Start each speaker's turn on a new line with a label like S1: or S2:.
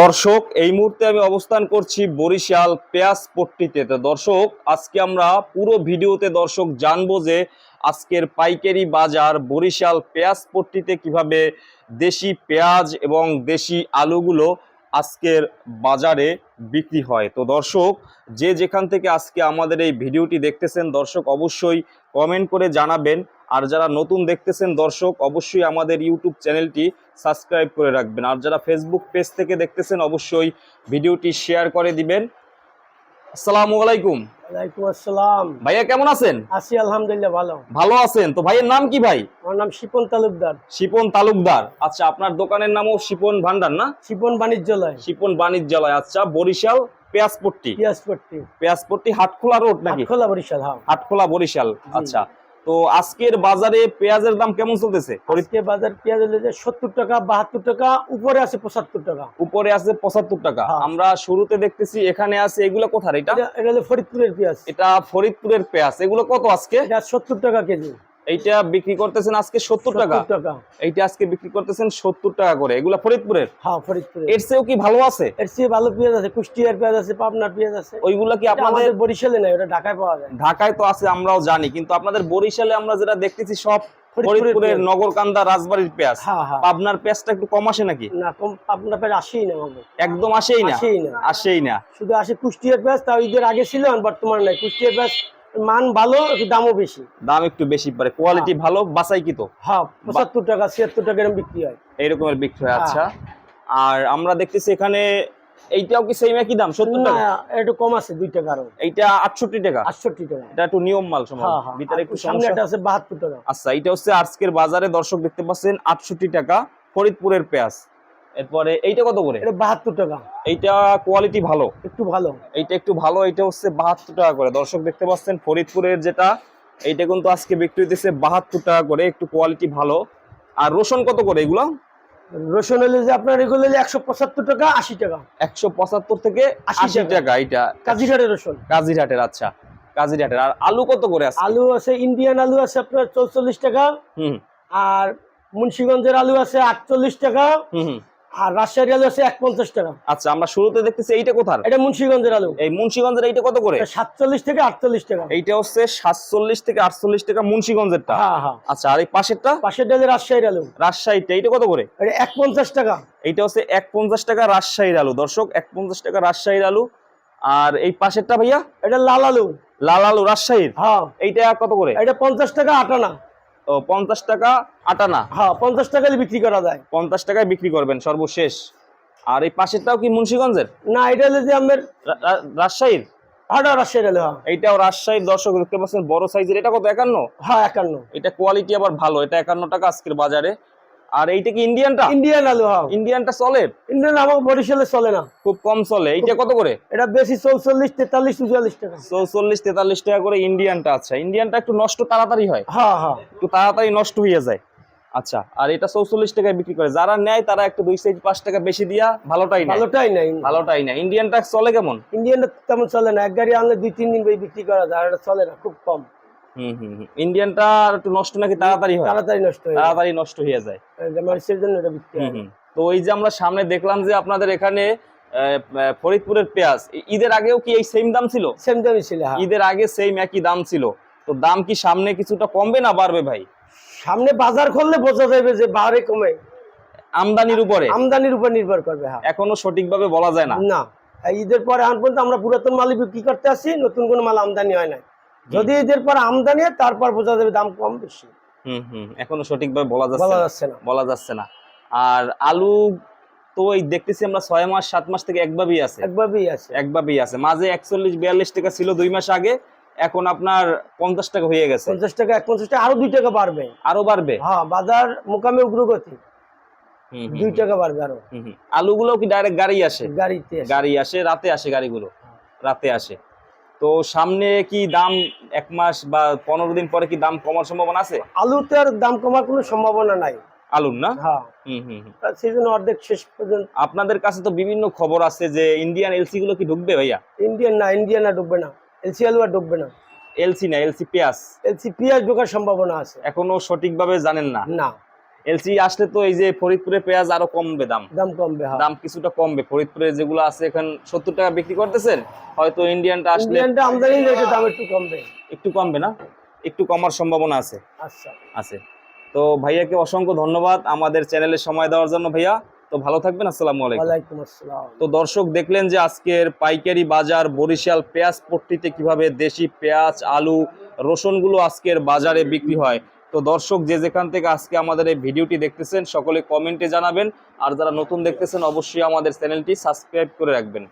S1: দর্শক, এই মুহূর্তে আমি অবস্থান করছি বরিশাল পেঁয়াজ পট্টিতে তো দর্শক, আজকে আমরা পুরো ভিডিওতে দর্শক জানব যে আজকের পাইকারি বাজার বরিশাল পেঁয়াজ পট্টিতে কীভাবে দেশি পেঁয়াজ এবং দেশি আলুগুলো আজকের বাজারে বিক্রি হয়। তো দর্শক, যে যেখান থেকে আজকে আমাদের এই ভিডিওটি দেখতেছেন, দর্শক অবশ্যই কমেন্ট করে জানাবেন। আর যারা নতুন দেখতেছেন, দর্শক, অবশ্যই আমাদের ইউটিউব চ্যানেলটি সাবস্ক্রাইব করে রাখবেন। আর যারা ফেসবুক পেজ থেকে দেখতেছেন, অবশ্যই ভিডিওটি শেয়ার করে দিবেন। আসসালামু আলাইকুম।
S2: ওয়ালাইকুম আসসালাম।
S1: ভাইয়া কেমন আছেন?
S2: আছি আলহামদুলিল্লাহ ভালো।
S1: ভালো আছেন? তো ভাইয়ের নাম কি ভাই?
S2: আমার নাম শিপন তালুকদার।
S1: শিপন তালুকদার। আচ্ছা আপনার দোকানের নামও শিপন ভান্ডার না?
S2: শিপন বাণিজ্যালয়।
S1: শিপন বাণিজ্যালয় আচ্ছা বরিশাল পেঁয়াজপট্টি।
S2: পিয়াজপট্টি।
S1: পেঁয়াজপট্টি হাটখোলা রোড নাকি?
S2: খোলা বরিশাল হ্যাঁ।
S1: হাটখোলা বরিশাল আচ্ছা। তো আজকের বাজারে পেঁয়াজের দাম কেমন চলতেছে?
S2: আজকে বাজার পেঁয়াজ হলে যে সত্তর টাকা বাহাত্তর টাকা উপরে আছে পঁচাত্তর টাকা।
S1: উপরে আছে পঁচাত্তর টাকা।
S2: হ্যাঁ।
S1: আমরা শুরুতে দেখতেছি এখানে আছে এগুলো কোথায় এটা?
S2: এটা হলো ফরিদপুরের পেঁয়াজ।
S1: এটা ফরিদপুরের পেঁয়াজ। এগুলো কত আজকে?
S2: সত্তর টাকা কেজি।
S1: এইটা বিক্রি করতেছেন আজকে সত্তর টাকা। এইটা আজকে বিক্রি করতেছেন সত্তর টাকা করে। এগুলো ফরিদপুরের?
S2: হ্যাঁ ফরিদপুরের।
S1: এর চেয়েও কি ভালো আছে?
S2: এর চেয়ে ভালো পেঁয়াজ আছে কুষ্টিয়ার পেঁয়াজ আছে পাবনার পেঁয়াজ আছে।
S1: ওইগুলা কি আপনাদের
S2: বরিশালে নাই ওটা ঢাকায় পাওয়া যায়।
S1: ঢাকায় তো আছে আমরাও জানি। কিন্তু আপনাদের বরিশালে আমরা যেটা দেখতেছি সব
S2: ফরিদপুরের
S1: নগরকান্দা রাজবাড়ির পেঁয়াজ।
S2: হ্যাঁ হ্যাঁ।
S1: পাবনার পেঁয়াজটা একটু কম আসে নাকি?
S2: না কম পাবনার পেঁয়াজ আসেই না
S1: একদম আসেই না?
S2: আসেই না।
S1: আসেই না।
S2: শুধু আসে কুষ্টিয়ার পেঁয়াজ তাও ঈদের আগে ছিল বর্তমানে নাই। কুষ্টিয়ার পেঁয়াজ মান ভালো দামও বেশি।
S1: দাম একটু বেশি পড়ে কোয়ালিটি ভালো বাসাই কি তো?
S2: হ্যাঁ পঁচাত্তর টাকা ছিয়াত্তর টাকা এরকম বিক্রি হয়।
S1: বিক্রি হয়
S2: হ্যাঁ।
S1: আচ্ছা আর আমরা দেখতেছি এখানে এইটাও কি সেম একই দাম সত্তর
S2: না
S1: টাকা?
S2: একটু কম আছে দুই টাকা আরও।
S1: এইটা আটষট্টি টাকা?
S2: আটষট্টি টাকা।
S1: এটা একটু নিয়ম মাল
S2: হ্যাঁ
S1: সম্ভব।
S2: হ্যাঁ
S1: ভিতরে একটু সমস্যা?
S2: একটা আছে বাহাত্তর টাকা।
S1: আচ্ছা এটা হচ্ছে আজকের বাজারে দর্শক দেখতে পাচ্ছেন আটষট্টি টাকা ফরিদপুরের পেঁয়াজ। এরপরে এইটা কত করে?
S2: এটা বাহাত্তর টাকা।
S1: এইটা কোয়ালিটি ভালো।
S2: একটু ভালো।
S1: এইটা একটু ভালো এইটা হচ্ছে বাহাত্তর টাকা করে। দর্শক দেখতে পাচ্ছেন ফরিদপুরের যেটা এইটা কিন্তু আজকে বিক্রি হইতেছে বাহাত্তর টাকা করে একটু কোয়ালিটি ভালো। আর রসুন কত করে এগুলো?
S2: রসুন হলে যে আপনার এগুলো হলে একশো পঁচাত্তর টাকা আশি টাকা।
S1: একশো পঁচাত্তর থেকে
S2: 80
S1: আশি
S2: টাকা।
S1: এইটা।
S2: কাজিঘাটের রসুন।
S1: কাজিরহাটের আচ্ছা। কাজিরহাটের। আর আলু কত করে আছে
S2: আলু আছে ইন্ডিয়ান আলু আছে আপনার চৌচল্লিশ টাকা।
S1: হুম।
S2: আর মুন্সিগঞ্জের আলু আছে আটচল্লিশ টাকা।
S1: হুম।
S2: আর রাজশাহীর আলু আছে এক পঞ্চাশ টাকা।
S1: আচ্ছা আমরা শুরুতে দেখতেছি এইটা কোথার?
S2: এটা মুন্সিগঞ্জের আলু।
S1: এই মুন্সিগঞ্জের এইটা কত করে?
S2: সাতচল্লিশ থেকে আটচল্লিশ টাকা।
S1: এইটা হচ্ছে সাতচল্লিশ থেকে আটচল্লিশ টাকা মুন্সিগঞ্জেরটা।
S2: হ্যাঁ হ্যাঁ।
S1: আচ্ছা আর এই পাশেরটা?
S2: পাশের ডালে রাজশাহীর আলু।
S1: রাজশাহীটা এইটা কত করে?
S2: এটা এক পঞ্চাশ টাকা।
S1: এইটা হচ্ছে এক পঞ্চাশ টাকা রাজশাহীর আলু। দর্শক এক পঞ্চাশ টাকা রাজশাহীর আলু। আর এই পাশেরটা ভাইয়া?
S2: এটা লাল আলু।
S1: লাল আলু রাজশাহীর?
S2: হ্যাঁ।
S1: এইটা কত করে?
S2: এটা পঞ্চাশ টাকা আটানা।
S1: পঞ্চাশ টাকা আটানা
S2: হ্যাঁ পঞ্চাশ টাকায় বিক্রি করা যায়।
S1: পঞ্চাশ টাকায় বিক্রি করবেন সর্বশেষ। আর এই পাশেরটাও কি মুন্সিগঞ্জের?
S2: না এটা হলে যে আমার
S1: রা- রা- রাজশাহীর?
S2: হাটা রাজশাহীর আলু হ্যাঁ।
S1: এইটাও রাজশাহীর দর্শক দেখতে পাচ্ছেন বড় সাইজের। এটা কত একান্ন?
S2: হ্যাঁ একান্ন।
S1: এটা কোয়ালিটি আবার ভালো। এটা একান্ন টাকা আজকের বাজারে। আর এইটা কি ইন্ডিয়ানটা
S2: ইন্ডিয়ান আলু হ্যাঁ।
S1: ইন্ডিয়ানটা চলে?
S2: ইন্ডিয়ান আমার বরিশালে চলে না।
S1: খুব কম চলে। এইটা কত করে?
S2: এটা বেশি চৌচল্লিশ তেতাল্লিশ চুয়াল্লিশ টাকা।
S1: চৌচল্লিশ তেতাল্লিশ টাকা করে ইন্ডিয়ানটা আচ্ছা ইন্ডিয়ানটা একটু নষ্ট তাড়াতাড়ি হয়।
S2: হ্যাঁ হ্যাঁ।
S1: একটু তাড়াতাড়ি নষ্ট হয়ে যায়। আচ্ছা আর এটা চৌচল্লিশ টাকায় বিক্রি করে। যারা নেয় তারা একটু দুই সাইজ পাঁচ টাকা বেশি দিয়া ভালোটাই
S2: ভালোটাই নাই
S1: ভালোটাই না ইন্ডিয়ানটা চলে কেমন?
S2: ইন্ডিয়ানটা তেমন চলে না। এক গাড়ি আনলে দুই তিন দিন বই বিক্রি করা যায় এটা চলে না খুব কম।
S1: হুম হুম হুম। ইন্ডিয়ানটা একটু নষ্ট নাকি তাড়াতাড়ি হয়?
S2: তাড়াতাড়ি নষ্ট হয়ে
S1: তাড়াতাড়ি নষ্ট হয়ে যায়।
S2: মানুষের জন্য এটা বিক্রি হয়।
S1: তো ওই যে আমরা সামনে দেখলাম যে আপনাদের এখানে ফরিদপুরের পেঁয়াজ ঈদের আগেও কি এই সেম দাম ছিল?
S2: সেম দামই ছিল হ্যাঁ।
S1: ঈদের আগে সেম একই দাম ছিল। তো দাম কি সামনে কিছুটা কমবে না বাড়বে ভাই?
S2: সামনে বাজার খুললে বোঝা যাবে যে বাড়ে কমে।
S1: আমদানির উপরে?
S2: আমদানির উপর নির্ভর করবে হ্যাঁ।
S1: এখনও সঠিকভাবে বলা যায় না।
S2: না। ঈদের পরে এখন পর্যন্ত আমরা পুরাতন মালই বিক্রি করতে আসি নতুন কোনো মাল আমদানি হয় না যদি ঈদের পর আমদানি হয় তারপর বোঝা যাবে দাম কম বেশি।
S1: হুম হুম। এখনও সঠিকভাবে বলা যাচ্ছে
S2: বলা যাচ্ছে না।
S1: বলা যাচ্ছে না। আর আলু তো এই দেখতেছি আমরা ছয় মাস সাত মাস থেকে একভাবেই আছে।
S2: একভাবেই আছে।
S1: একভাবেই আছে। মাঝে একচল্লিশ বিয়াল্লিশ টাকা ছিল দুই মাস আগে এখন আপনার পঞ্চাশ টাকা হয়ে গেছে।
S2: পঞ্চাশ টাকা এক পঞ্চাশ টাকা আরও দুই টাকা বাড়বে।
S1: আরও বাড়বে?
S2: হ্যাঁ বাজার মোকামে উগ্রগতি। দুই টাকা বাড়বে
S1: আরও। আলুগুলো কি ডাইরেক্ট গাড়ি আসে?
S2: গাড়িতে
S1: গাড়ি আসে রাতে আসে গাড়িগুলো। রাতে আসে। তো সামনে কি দাম এক মাস বা পনেরো দিন পরে কি দাম কমার সম্ভাবনা আছে?
S2: আলুতে আর দাম কমার কোনো সম্ভাবনা নাই।
S1: আলুর না?
S2: হ্যাঁ। অর্ধেক শেষ পর্যন্ত
S1: আপনাদের কাছে তো বিভিন্ন খবর আছে যে ইন্ডিয়ান এলসি গুলো কি ঢুকবে ভাইয়া?
S2: ইন্ডিয়ান না ইন্ডিয়ান ডুববে না। এলসি আলু আর ডুববে না।
S1: এলসি না এলসি পেঁয়াজ।
S2: এলসি পেঁয়াজ ঢোকার সম্ভাবনা আছে।
S1: এখনও সঠিকভাবে জানেন না?
S2: না।
S1: এলসি আসলে তো এই যে ফরিদপুরের পেঁয়াজ আরও কমবে দাম।
S2: দাম কমবে হ্যাঁ।
S1: দাম কিছুটা কমবে। ফরিদপুরে যেগুলো আছে এখন সত্তর টাকা বিক্রি করতেছেন? হয়তো ইন্ডিয়ানটা আসলে
S2: ইন্ডিয়ানটা আমদানি রেটে দাম একটু কমবে।
S1: একটু কমবে না? একটু কমার সম্ভাবনা আছে?
S2: আচ্ছা।
S1: আছে। তো ভাইয়াকে অসংখ্য ধন্যবাদ আমাদের চ্যানেলে সময় দেওয়ার জন্য ভাইয়া। তো ভালো থাকবেন আসসালামু আলাইকুম।
S2: ওয়ালাইকুম আসসালাম।
S1: তো দর্শক দেখলেন যে আজকের পাইকারি বাজার বরিশাল পেঁয়াজ পট্টিতে কীভাবে দেশি পেঁয়াজ আলু রসুনগুলো আজকের বাজারে বিক্রি হয়। তো দর্শক, যে যেখান থেকে আজকে আমাদের এই ভিডিওটি দেখতেছেন, সকলে কমেন্টে জানাবেন। আর যারা নতুন দেখতেছেন, অবশ্যই আমাদের চ্যানেলটি সাবস্ক্রাইব করে রাখবেন।